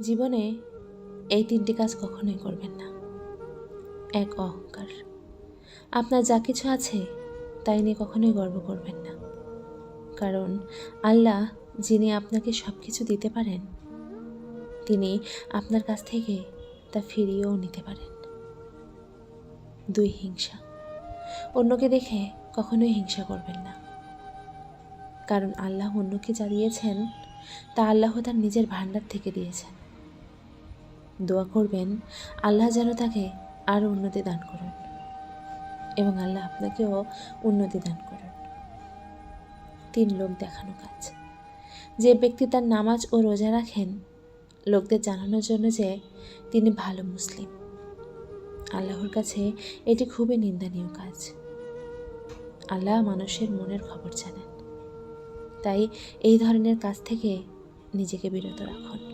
জীবনে এই তিনটি কাজ কখনোই করবেন না। এক অহংকার। আপনার যা কিছু আছে, তাই নিয়ে কখনোই গর্ব করবেন না। কারণ আল্লাহ, যিনি আপনাকে সব কিছু দিতে পারেন, তিনি আপনার কাছ থেকে তা ফিরিয়েও নিতে পারেন। দুই হিংসা। অন্যকে দেখে কখনোই হিংসা করবেন না। কারণ আল্লাহ অন্যকে যা দিয়েছেন, তা আল্লাহ তার নিজের ভাণ্ডার থেকে দিয়েছেন। দোয়া করবেন, আল্লাহ যেন তাকে আরও উন্নতি দান করুন এবং আল্লাহ আপনাকেও উন্নতি দান করুন। তিন লোক দেখানো কাজ। যে ব্যক্তি তার নামাজ ও রোজা রাখেন, লোকদের জানানোর জন্য যে তিনি ভালো মুসলিম। আল্লাহর কাছে এটি খুবই নিন্দনীয় কাজ। আল্লাহ মানুষের মনের খবর জানেন। তাই এই ধরনের কাজ থেকে নিজেকে বিরত রাখুন।